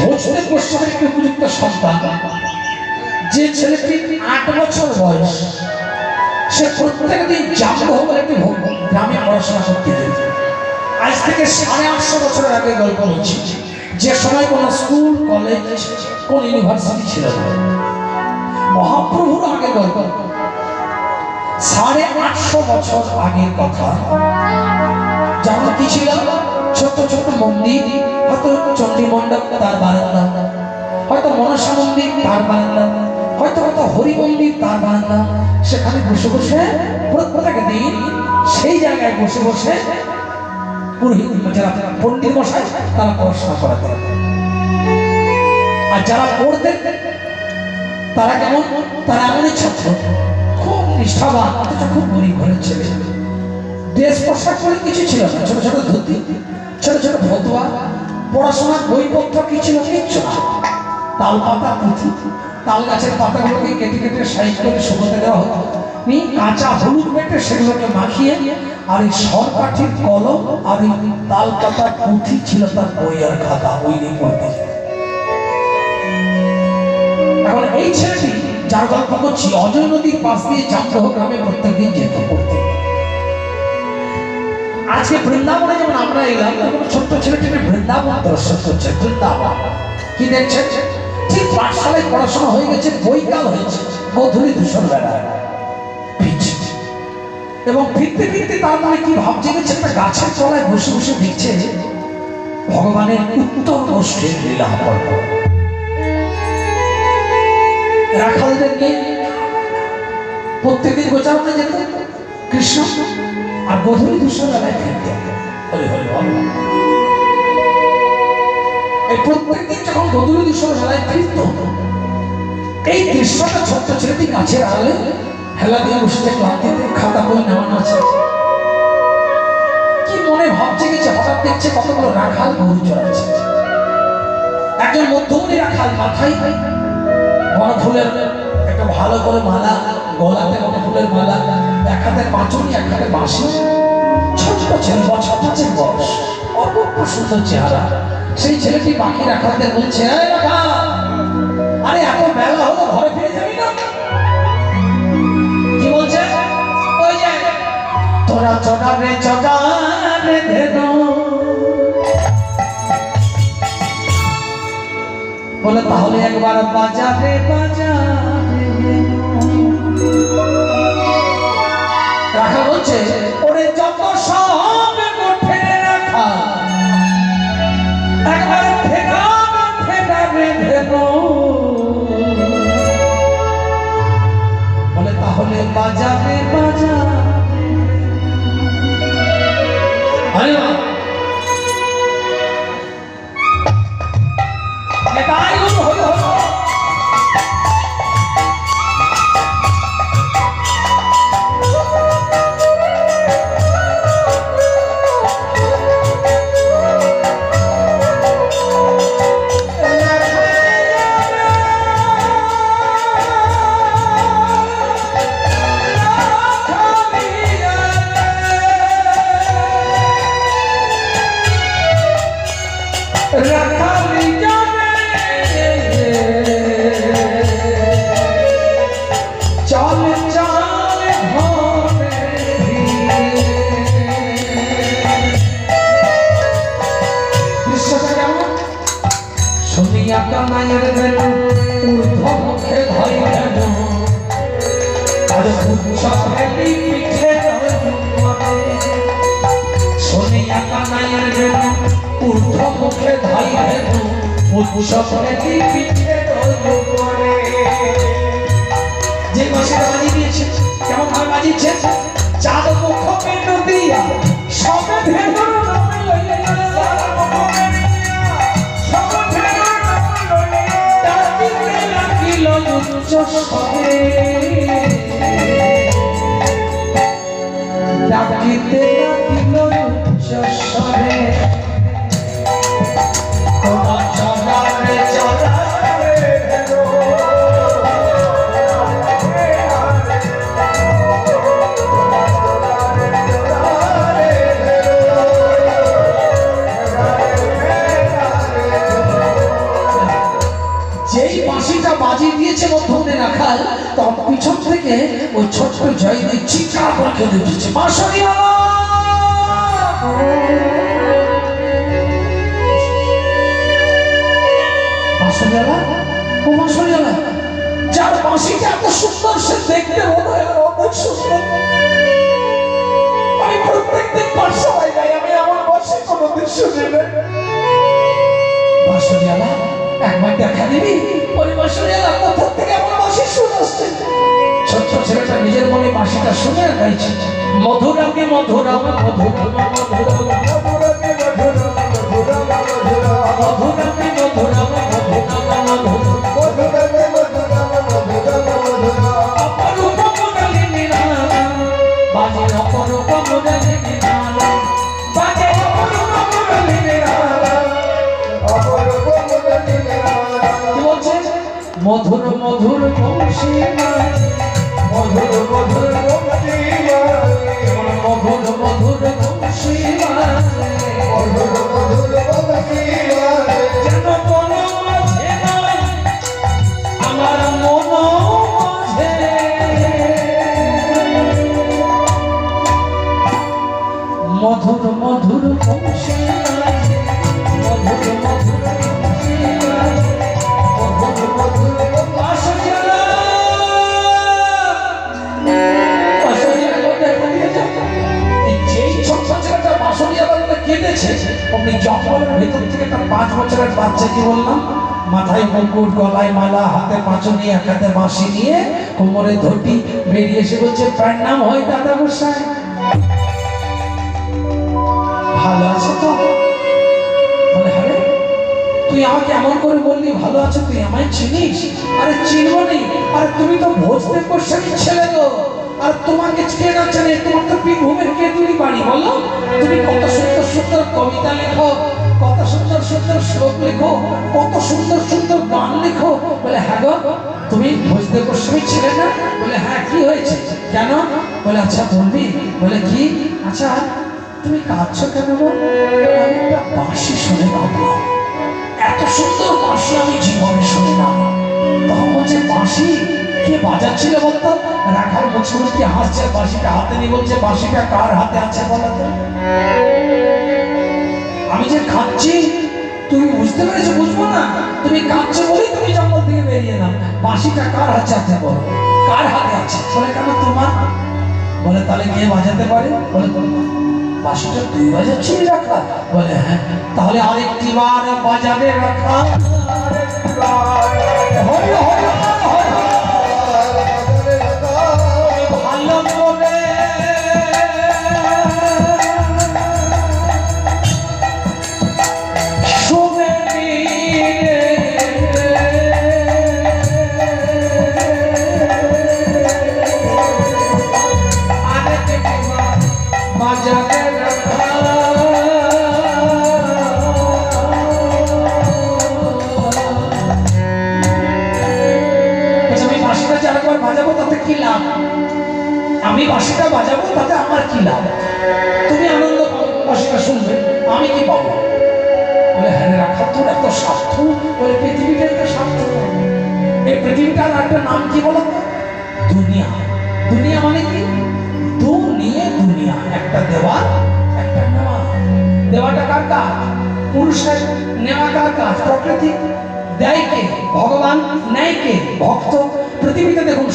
ভোজতে পশ্চিমের একটি উপযুক্ত সন্তান। যে ছেলেটি আট বছর বয়স, সে প্রত্যেক দিন জামদহমের একটি গ্রামে পড়াশোনা করতে যেত আজ থেকে সাড়ে আটশো বছরের আগে গল্প হচ্ছে যে সময় কোনো স্কুল, কলেজ, কোন ইউনিভার্সিটি ছিল না। মহাপ্রভুর আগে গল্প। সাড়ে আটশো বছর আগের কথা। যেমন কি ছিল? ছোট ছোট মন্দির, হয়তো চণ্ডী মণ্ডপ তার বারান্দা। হয়তো মনসা মন্দির তার বারান্দা। হয়তো হয়তো হরি মন্দির তার বারান্দা। সেখানে বসে বসে প্রত্যেক দিন সেই জায়গায় বসে বসে পুরোহিত যারা পণ্ডিত মশাই, তারা পড়াশোনা করাতেন আর যারা পড়তেন, তারা কেমন? তারা এমনই ছাত্র খুব নিষ্ঠাবান, অথচ খুব গরিব ঘরের ছেলে। ড্রেস পোশাক করে কিছু ছিল না, ছোট ছোট ধুতি। ছোট ছোট ফতুয়া পড়াশোনার বইপত্র কি ছিল কিচ্ছু না। তাল পাতা পুঁথি, তাল গাছের পাতাগুলোকে কেটে কেটে সাইজ করে শুকোতে দেওয়া হতো। নি কাঁচা হলুদ বেটে সেগুলোকে মাখিয়ে, আর এই সরকাঠির কলম আর এই তাল পাতা পুঁথি ছিল তার বই আর খাতা বই নিয়ে পড়তে এখন এই ছেলেটি যার গল্প করছি, অজয় নদীর পাশ দিয়ে জামদহ গ্রামে প্রত্যেকদিন যেত, পড়তে। আজকে বৃন্দাবনে যেমন আমরা এলাম তখন ছোট্ট ছেলেটি বৃন্দাবন দর্শন করছে, বৃন্দাবন। কি দেখছেন? ঠিক পাঠশালায় পড়াশোনা হয়ে গেছে, বৈকাল হয়েছে গধূলি দূষণ বেড়ায়। এবং ফিরতে ফিরতে তার মনে কি ভাব জেগেছে একটা গাছের তলায় বসে বসে দেখছে ভগবানের উত্তর গোষ্ঠীর লীলা পর্ব। রাখালদের নিয়ে প্রত্যেকদিন গোচারণে যেত, কৃষ্ণ আর গধূলি দুশো বেলায় ফিরতেন হরি হরি বল। এই প্রত্যেকদিন যখন গধূলি দুশো বেলায় ফিরত এই দৃশ্যটা ছোট্ট ছেলেটি গাছের আড়ালে হেলা দিয়ে বসেছে ক্লান্তিতে খাতা বই নেওয়ানো আছে। কি মনে ভাব জেগেছে হঠাৎ দেখছে কতগুলো রাখাল গরু চড়াচ্ছে একজন মধ্যমণি রাখাল মাথায় বনফুলের একটা ভালো করে মালা, গলাতে বনফুলের মালা এক পাঁচুনি এক বাঁশি। ছোট্ট ছেলে বছর পাঁচের বয়স অপূর্ব সুন্দর চেহারা। সেই ছেলেটি বাকি রাখালদের বলছে, "এই আরে এত বেলা হলো, ঘরে ফিরে যাবি না? কি বলছে? তোরা চড়া রে ধেনু বলে, তাহলে একবার বাজারে বাজারে তাহলে বাজাবে বাজা আরে ফেলি পিঠে ধরে যে মাসিটা বাজিয়ে দিয়েছে, কেমন ভাবে বাজিয়েছে? চাঁদ মুখ পেট দিয়া সবে ভেতর ডাকিতে থেকে ওই ছোট্ট জয়দেব চিৎকার করে বাঁশরিয়ালা যার এত সুন্দর দেখতে সুন্দর। আমি সময় যাই, আমি এমন বাঁশি কোনোদিন শুনি না। বাঁশরিয়ালা একবার দেখা দিবি? ওই বাঁশরিয়ালা কোথা থেকে আমার বাঁশি শুনে আসছে? ছোট্ট ছেলেটা নিজের মনে বাঁশিটা শুনে গাইছে। মধুরামে মধুরাম মধুরাম মধুরাম মধুরামে মধুরাম মধুরাম অমনি জঙ্গলের ভেতর থেকে একটা পাঁচ বছরের বাচ্চা কি বললাম? মাথায় মুকুট, গলায় মালা, হাতে পাঁচনি এক হাতে বাঁশি নিয়ে কোমরে ধুতি বেরিয়ে এসে বলছে প্রণাম হয় দাদা গোসাই ভালো আছে তো? তুই আমাকে এমন করে বললি, ভালো আছো? তুই আমায় চিনিস? আরে, চিনবো নেই আরে, তুমি তো ভোজদেব গোস্বামীর ছেলে গো আর তোমাকে কে না জানে তোমার তো বীরভূমের কেতুলি বাড়ি বলো? তুমি কত সুন্দর সুন্দর কবিতা লেখো, কত সুন্দর সুন্দর শ্লোক লেখো, কত সুন্দর সুন্দর গান লেখো। বলে হ্যাঁ গো, তুমি ভোজদেব গোস্বামীর ছেলে না? বলে হ্যাঁ কি হয়েছে? কেন? বলে আচ্ছা বলবি। বলে, কি? আচ্ছা তুমি কাঁদছো কেন আমি একটা বাঁশি শুনে ভাবলাম এত সুন্দর বাঁশি আমি জীবনে শুনি না। তখন বলছে, বাঁশি? কে বাজাচ্ছিল বলতো? রাখার মুছে মুখে হাসছে? বাঁশিটা হাতে নিয়ে বলছে, বাঁশিটা কার হাতে আছে বলতো আমি যে খাচ্ছি তুমি বুঝতে পেরেছ? বুঝব না। তুমি কাঁদছো বলেই তুমি জঙ্গল থেকে বেরিয়ে নাও বাঁশিটা কার হাতে আছে বলো? কার হাতে আছে? বলে কেন তোমার? বলে, তাহলে কে বাজাতে পারে? বলে বাঁশিটা তুই বাজাচ্ছিলি রাখা বলে হ্যাঁ তাহলে আরেকটি বার বাজাবে রাখা হরি হরি।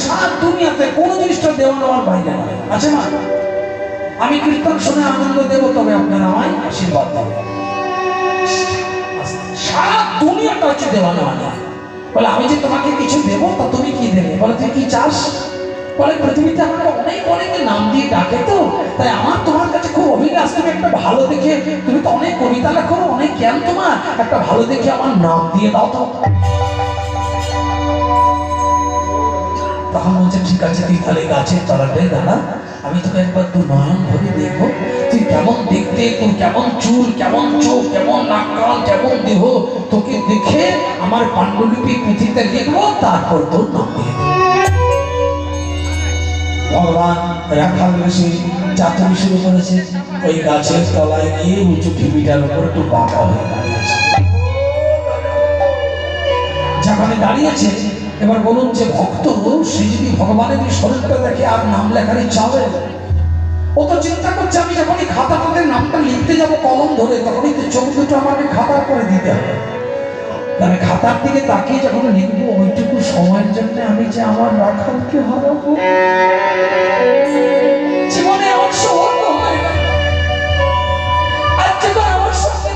সাত দুনিয়াতে কোনো জিনিসটা দেওয়া নেওয়ার বাইরে নয় আছে মা? আমি কীর্তন শুনে আনন্দ দেব, তবে আপনারা আমায় আশীর্বাদ দেবেন সারা দুনিয়াটা হচ্ছে দেওয়া নেওয়া নয় বলে, আমি যে তোমাকে কিছু দেবো, তা তুমি কি দেবে? বলে, তুই কি চাস? বলে, পৃথিবীতে আমাকে অনেক অনেক নাম দিয়ে ডাকে তো। তাই আমার তোমার কাছে খুব অভিলাষ। তুমি একটা ভালো দেখে, তুমি তো অনেক কবিতা লেখো, অনেক জ্ঞান তোমার। একটা ভালো দেখে আমার নাম দিয়ে দাও তো। তখন বলছে, ঠিক আছে, তুই তাহলে গাছের তলাতে দাঁড়া, আমি তোকে একবার দু নয়ন ভরে দেখব। তুই কেমন দেখতে, তোর কেমন চুল, কেমন চোখ, কেমন নাক, কান, কেমন দেহ, তোকে দেখে আমার পাণ্ডুলিপি পুঁথিতে লিখব, তারপর তোর নাম দিয়ে ভগবান রাখাল ঋষি চাতুরি শুরু করেছে। ওই গাছের তলায় গিয়ে উঁচু ঢিবিটার উপর একটু বাঁকা হয়ে দাঁড়িয়েছে। যেখানে দাঁড়িয়েছে এবার বলুন যে ভক্ত সে যদি ভগবানের এই শরীরটা দেখে আর নাম লেখার ইচ্ছা হবে? ও তো চিন্তা করছে, আমি যখনই খাতাটাতে নামটা লিখতে যাব কলম ধরে, তখনই তো চোখ দুটো আমাকে খাতার করে দিতে হবে। আমি খাতার দিকে তাকিয়ে যখন লিখব, ওইটুকু সময়ের জন্য আমি যে আমার রাখালকে হারাবো? জীবনে আমার সৌভাগ্য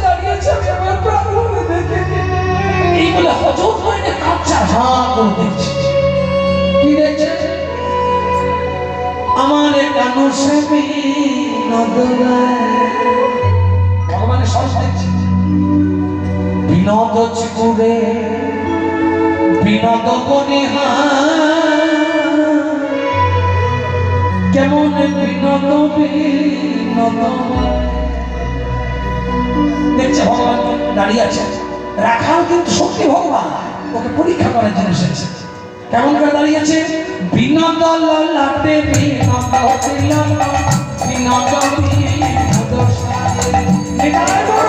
দাঁড়িয়েছে, আমি আমার আমার বিনোদ চিকুরে বিনোদ কেমন বিনোদ বিনোদ দেখছে ভগবান দাঁড়িয়ে আছে। রাখাল কিন্তু সত্যি ভগবান। ওকে পরীক্ষা করার জন্য এসেছে। কেমন করে দাঁড়িয়ে আছে বিনোদ লাটে বিনোদল বিনোদল বিনোদ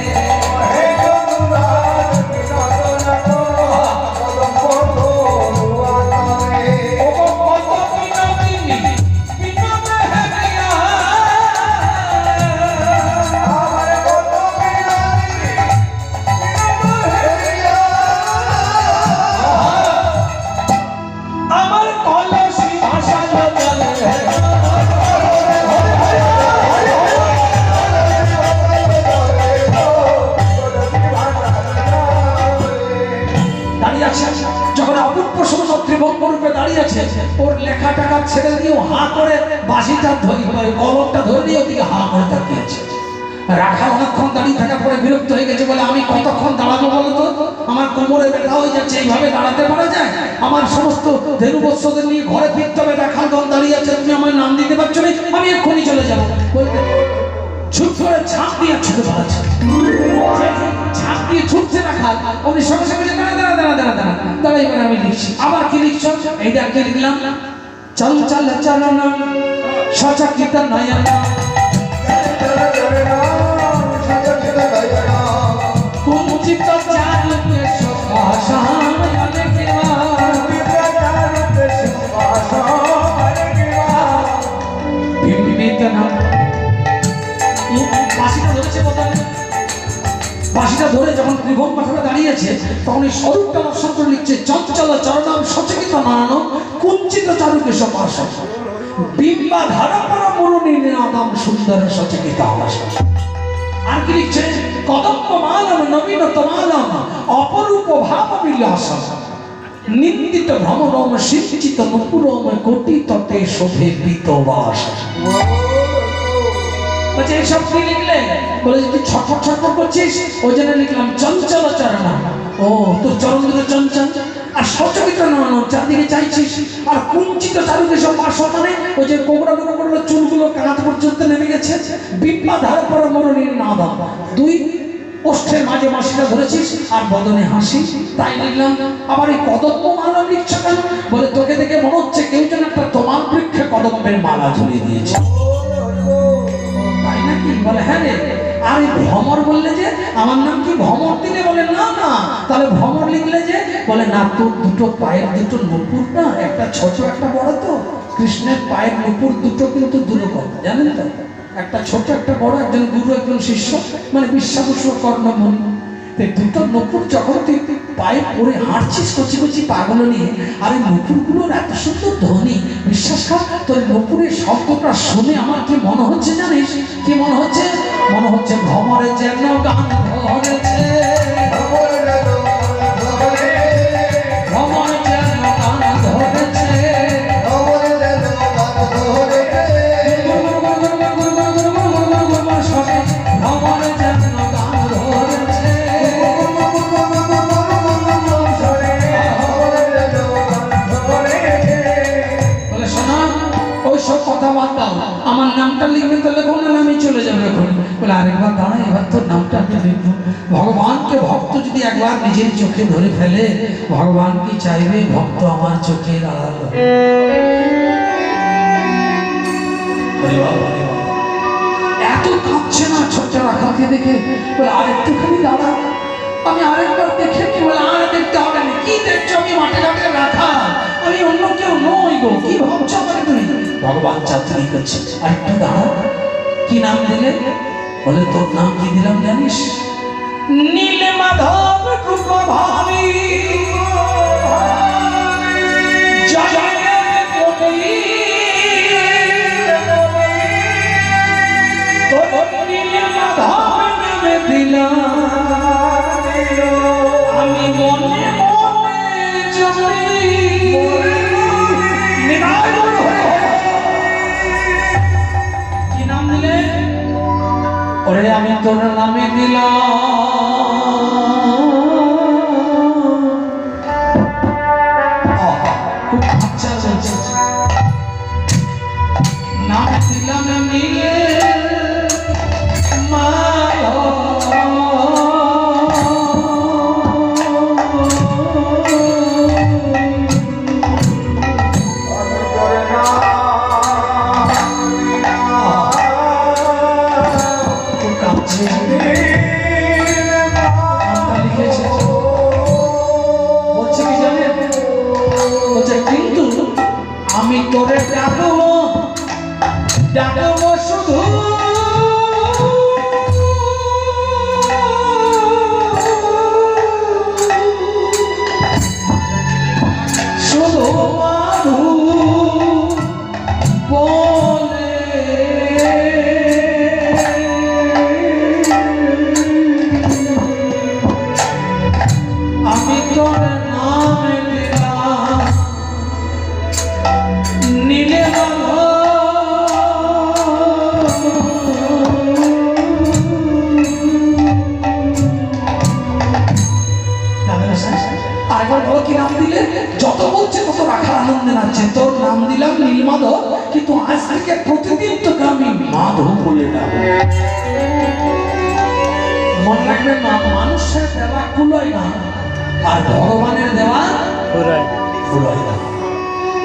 বৎসদের নিয়ে ঘরে ফিরতে হবে রাখালগণ দাঁড়িয়ে আছে, তুমি আমার নাম দিতে পারছ না? আমি এক্ষুনি চলে যাব। ঝাঁপ দিয়ে ছুটে ছুটছে সঙ্গে সঙ্গে দাঁড়া দাঁড়া দাঁড়া দাঁড়া দাঁড়া দাঁড়া এবার আমি লিখছি। আবার কি লিখছ? চল চল নয়ন। না বাসিটা ধরেছে কোথায়? বাসিটা ধরে যখন ত্রিভুব মাথাটা দাঁড়িয়েছে, তখন এই স্বরূপটা দর্শন করে লিখছে, চঞ্চল চরণাম সচকিত নারায়ণ কুঞ্চিত চারুকে সপাস বিম্বা ধারা পরা মরুণী নিনাদম সুন্দর সচকিত আবাস। আর কি লিখছে? কদম্ব মালম নবীন তমালম অপরূপ ভাব বিলাসম নিন্দিত ভ্রমরম সিঞ্চিত নুপুরম কোটি তটে শোভে চঞ্চল আর সচকিত নামানো লজ্জার দিকে চাইছিস। আর কুঞ্চিত ওই যে চুলগুলো কাঁধ পর্যন্ত নেমে গেছে। বিপ্লা পর মরণীর না দুই ওষ্ঠের মাঝে মাসিটা ধরেছিস আর বদনে হাসি? তাই লিখলাম আবার এই কদম্ব মালা লিখছ কেন বলে, তোকে দেখে মনে হচ্ছে কেউ যেন একটা তোমার বৃক্ষে কদম্বের মালা ঝুলিয়ে দিয়েছে। তাই নাকি? বলে হ্যাঁ রে। আর ভ্রমর বললে যে, আমার নাম কি ভ্রমর দিলে? বলে, না না। তাহলে ভ্রমর লিখলে যে, বলে, না, তোর দুটো পায়ের দুটো নুপুর না, একটা ছোট, একটা বড় তো। কৃষ্ণের পায়ের নুপুর দুটো কিন্তু দুরকম, জানেন তো? একটা ছোট, একটা বড়, একজন গুরু, একজন শিষ্য মানে বিশ্বাবস্য কর্ণমণি তো দুটো নুপুর যখন তুই পায়ে পরে হাঁটছিস, কচি কচি পাগুলো নিয়ে। আর এই নুপুরগুলোর এত সুন্দর ধ্বনি, বিশ্বাস কর, তোর নুপুরের শব্দটা শুনে আমার কি মনে হচ্ছে জানিস? কি মনে হচ্ছে? মনে হচ্ছে ভ্রমরে যেন গান ধরেছে। বলে আরেকবার দাঁড়া, এবার তোর নামটা আমি লিখব ভগবানকে ভক্ত যদি একবার নিজের চোখে ধরে ফেলে, ভগবান কি চাইবে? ভক্ত আমার হরে বাবা। এত কাঁদছে না ছোট্ট রাখাকে দেখে? বলে আরেকটুখানি দাঁড়া। আমি আরেকবার দেখে কি বলে, আর দেখতে হবে না। কি দেখছ? আমি মাঠে ঘাটে রাখা আমি অন্য কেউ নই গো। কি ভাবছ আমাকে তুমি? ভগবান চাতুরি করছে আরেকটু দাঁড়া কি নাম দিলে? বলে তোর নাম কি দিলাম জানিস? নীল মাধব রূপ ভাবি। জয় কবি তোর নীল মাধব নামে দিলাম। আমি মনে ওরে আমি তোর নামে দিলাম।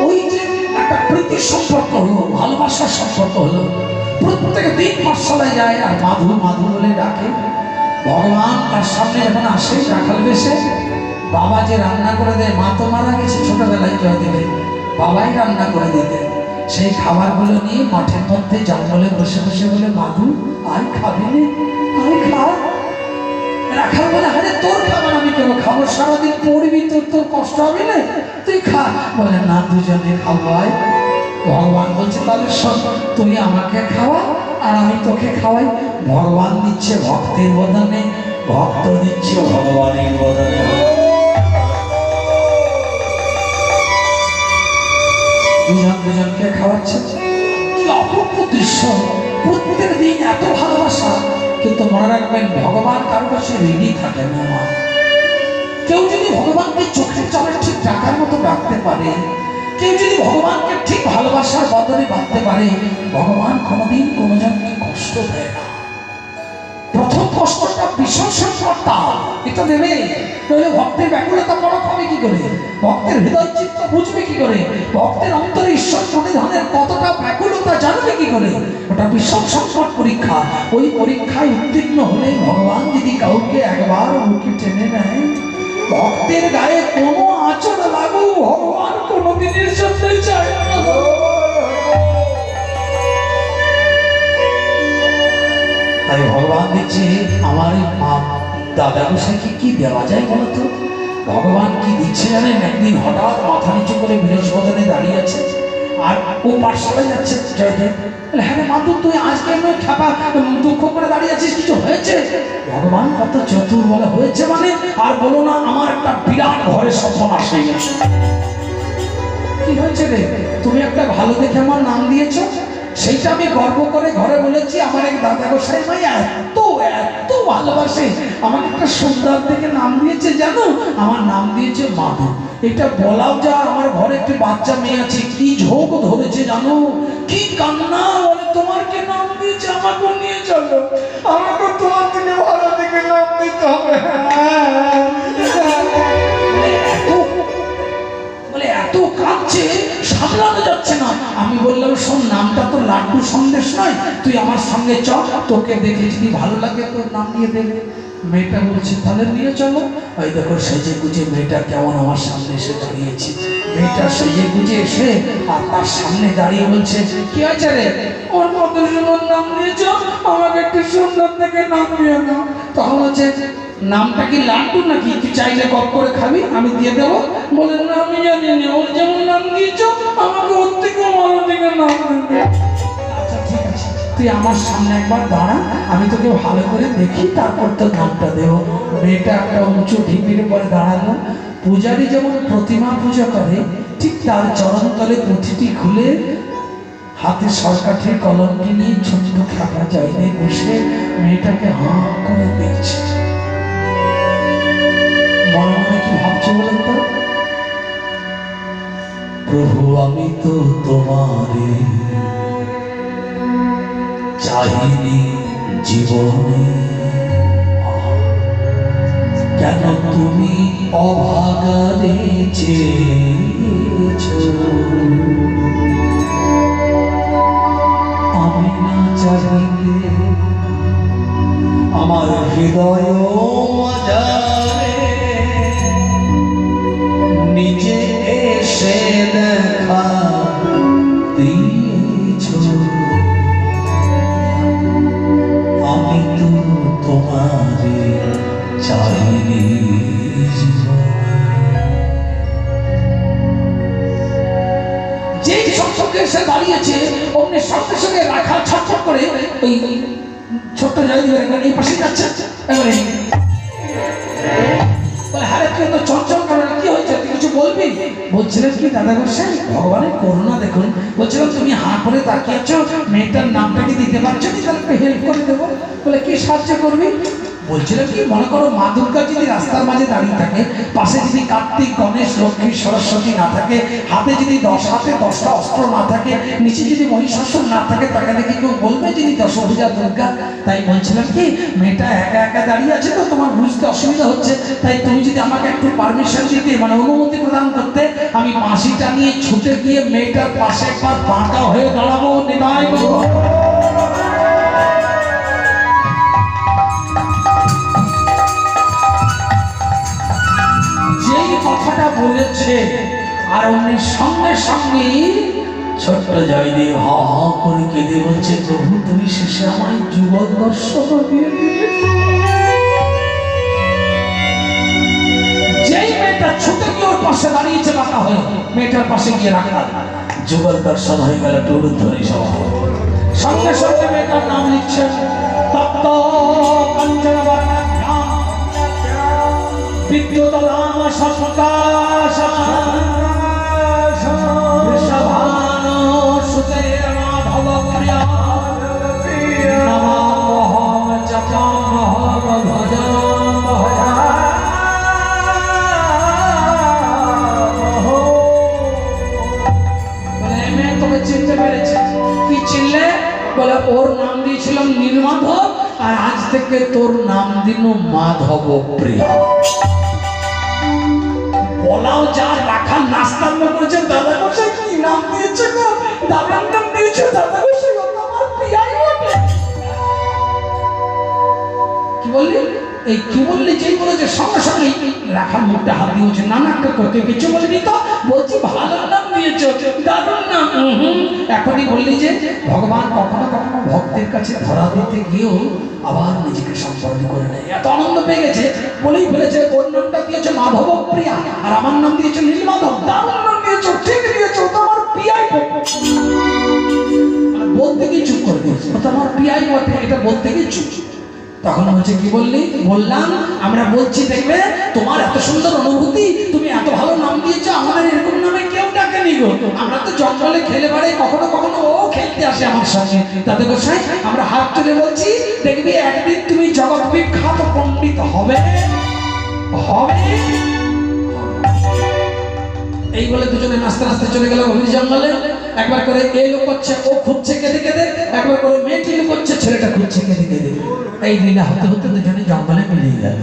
ওই যে হলো ভালোবাসার হলো, প্রত্যেক দিন যায় আর মাধু মাধু বলে ডাকে। ভগবান বেশে, বাবা যে রান্না করে দেয়, মা তো মারা গেছে, ছোটবেলায় জয় দেবে বাবাই রান্না করে দিতেন। সেই খাবারগুলো নিয়ে মাঠের মধ্যে জঙ্গলে বসে বসে বলে, মাধু আর খাবি নে বলে, আরে তোর খাবার আমি কেন খাব? সারাদিন পড়বি তোর তোর কষ্ট হবে না? খা বলে, না, দুজনে খাওয়াই ভগবান বলছে, তাহলে শোন তুই আমাকে খাওয়া আর আমি তোকে খাওয়াই। ভগবান দিচ্ছে ভক্তের বদনে, ভক্ত দিচ্ছে ভগবানের বদনে। দুজন দুজনকে খাওয়াচ্ছে। অপূর্ব দৃশ্য! প্রত্যেক দিন এত ভালোবাসা। কিন্তু মনে রাখবেন, ভগবান কারও কাছে রেডি থাকে না। কেউ যদি ভগবানকে চোখের ঠিক ডাকার মতো পারে, কেউ যদি ভগবানকে ঠিক ভালোবাসার বদলে পারে, ভগবান কোনোদিন কোনো জনকে কষ্ট দেয় না। প্রথম কষ্টটা ভীষণ এটা দেবে। ভক্তের ব্যাকুলতা হবে কি করে? ভক্তের হৃদয় চিত্ত বুঝবে কি করে? ভক্তের অন্তরে ঈশ্বর প্রণিধানের কতটা ব্যাকুলতা জানবে কি করে? ওটা ভীষণ সংকট পরীক্ষা। ওই পরীক্ষায় উত্তীর্ণ হলে ভগবান যদি কাউকে একবার বুকে টেনে নেয় ভক্তের গায়ে কোনো আচর লাগু ভগবান কোনোদিনের সাথে চায় তাই ভগবান দিচ্ছে আমার মা দাদা গোসাইকে কি দেওয়া যায় বলতো ভগবান কি দিচ্ছে জানেন? একদিন হঠাৎ মাথা নিচু করে বৃহস্পতিনে দাঁড়িয়ে আছে। আর ও পাঠশালায় যাচ্ছে হ্যাঁ মাধু তুই আজকে এমন খাপা দুঃখ করে দাঁড়িয়ে আছিস? কিছু হয়েছে? ভগবান কত চতুর বলে, হয়েছে মানে? আর বলো না, আমার একটা বিরাট ঘরের সফল আসে কি হয়েছে রে? তুমি একটা ভালো দেখে আমার নাম দিয়েছ? সেইটা আমি গর্ব করে ঘরে বলেছি, আমার এক দাদা গোসাই ভাই এত এত ভালোবাসে। আমাকে একটা সুন্দর থেকে নাম দিয়েছে, জানো? আমার নাম দিয়েছে মাধু। এটা বলাও যা, আমার ঘরে একটি বাচ্চা মেয়ে আছে, কি ঝোঁক ধরেছে জানো? কি কান্না বলে তোমার কে নাম দিয়েছে আমাকে নিয়ে চলো। আমাকে তোমার থেকে ভালো দেখে নাম দিতে হবে। শোন, নামটা তো লাড্ডু সন্দেশ নয়। তুই আমার সঙ্গে চল, তোকে দেখে যদি ভালো লাগে তোর নাম নিয়ে দেবে। মেয়েটা বলছে, তাহলে নিয়ে চলো। ওই দেখো সেজে গুজে মেয়েটা কেমন আমার সামনে এসে দাঁড়িয়েছে। মেয়েটা সেজে গুজে এসে আর তার সামনে দাঁড়িয়ে বলছে, কি হয়েছে রে? ওর মতো নাম নিয়েছ? আমাকে একটু সুন্দর থেকে নাম নিয়ে নাও। তখন হচ্ছে নামটা কি লাড্ডু নাকি? তুই চাইলে কপ করে খাবি, আমি দিয়ে দেবো। বলে না, আমি জানি না, ওর যেমন নাম দিয়েছ, আমাকে ওর থেকে ভালো থেকে নাম আচ্ছা তুই আমার সামনে একবার দাঁড়া, আমি তোকে ভালো করে দেখি, তারপর তোর নামটা দেবো। মেয়েটা একটা উঁচু ঢিপির উপরে দাঁড়াল। পূজারি যেমন প্রতিমা পূজা করে, ঠিক তার চরণতলে পুঁথিটি খুলে হাতে সরকাঠের কলমটি নিয়ে ছোট্ট খাপা চাইলে বসে মেয়েটাকে হাঁ করে দেখছে। প্রভু আমি তো তোমারে চাহিনি জীবনে। কেন তুমি অভাগারে আমি না চাহিলে আমার হৃদয় নিজে এসে দেখা দিয়েছ। আমি তো তোমারে চাইনি যে সঙ্গে এসে দাঁড়িয়েছে, অমনি সঙ্গে সঙ্গে রাখা ছটফট করে ওই ছোট্ট জায়গা এই পাশে যাচ্ছে এবারে বলছিলেন কি, দাদা গোসাই ভগবানের করুণা দেখুন। বলছিলাম, তুমি হা করে তাকিয়েছ মেয়েটার নামটা কি দিতে পারছ কি তাহলে হেল্প করে দেবো। বলে, কি সাহায্য করবি? বলছিলাম কি, মনে করো মা দুর্গা যদি রাস্তার মাঝে দাঁড়িয়ে থাকে, পাশে যদি কার্তিক, গণেশ, লক্ষ্মী, সরস্বতী না থাকে, হাতে যদি দশ হাতে দশটা অস্ত্র না থাকে, নিচে যদি মহিষাসুর না থাকে, তাকে দেখে কেউ বলবে যিনি দশভূজা দুর্গা? তাই বলছিলাম কি, মেয়েটা একা একা দাঁড়িয়ে আছে তো, তোমার বুঝতে অসুবিধা হচ্ছে। তাই তুমি যদি আমাকে একটু পারমিশন দিতে মানে অনুমতি প্রদান করতে, আমি মাসিটা নিয়ে ছুটে গিয়ে মেয়েটার পাশে একবার বাঁকা হয়ে দাঁড়াবো, নিতাই কথাটা বলেছে। আর অমনি সঙ্গে সঙ্গে ছোট্ট জয়দেব হ হ করে কেঁদে বলছে, প্রভু, তুমি শেষে আমায় গিয়ে ওর পাশে মেয়েটার পাশে গিয়ে হয়ে ধরে সঙ্গে সঙ্গে মেয়েটার নাম লিখছেন বর্ণাঢ্যাম বিদ্যুতলাম তোকে কিছু বলিনি তো? বলছি ভালো নাম দিয়েছ দাদুর নাম। এখনই বললি যে ভগবান কখনো কখনো ভক্তের কাছে ধরা দিতে গিয়েও আবার নিজেকে সম্পন্ন করে নেয়। এত আনন্দ পেয়ে গেছে বলেই ফেলেছে ওর নামটা দিয়েছে মাধব প্রিয়া আর আমার নাম দিয়েছে নীলমাধব। দারুণ নাম দিয়েছ ঠিক দিয়েছ ও তো আমার প্রিয়াই বলতে গিয়ে চুপ করে দিয়েছে। ও তো আমার প্রিয়াই বটে এটা বলতে গিয়ে চুপ। তখন বলছে, কি বললি? বললাম, আমরা বলছি, দেখবে তোমার এত সুন্দর অনুভূতি, তুমি এত ভালো নাম দিয়েছ, আমাদের এরকম নামে কেউ ডাকেনি গো। আমরা তো জঙ্গলে খেলে বেড়াই, কখনো কখনো ও খেলতে আসে আমার সঙ্গে। তাতে গোসাই, আমরা হাত তুলে বলছি, দেখবি একদিন তুমি জগৎ বিখ্যাত পণ্ডিত হবে। হবে। এই বলে দুজনে আস্তে আস্তে চলে গেল গভীর জঙ্গলে। একবার করে এ করছে ও খুঁজছে কেঁদে কেঁদে। একবার করে মেয়েটি লোক করছে ছেলেটা খুঁজছে কেঁদে কেঁদে। এই লীলা হতে হতে দুজনে জঙ্গলে মিলিয়ে গেল।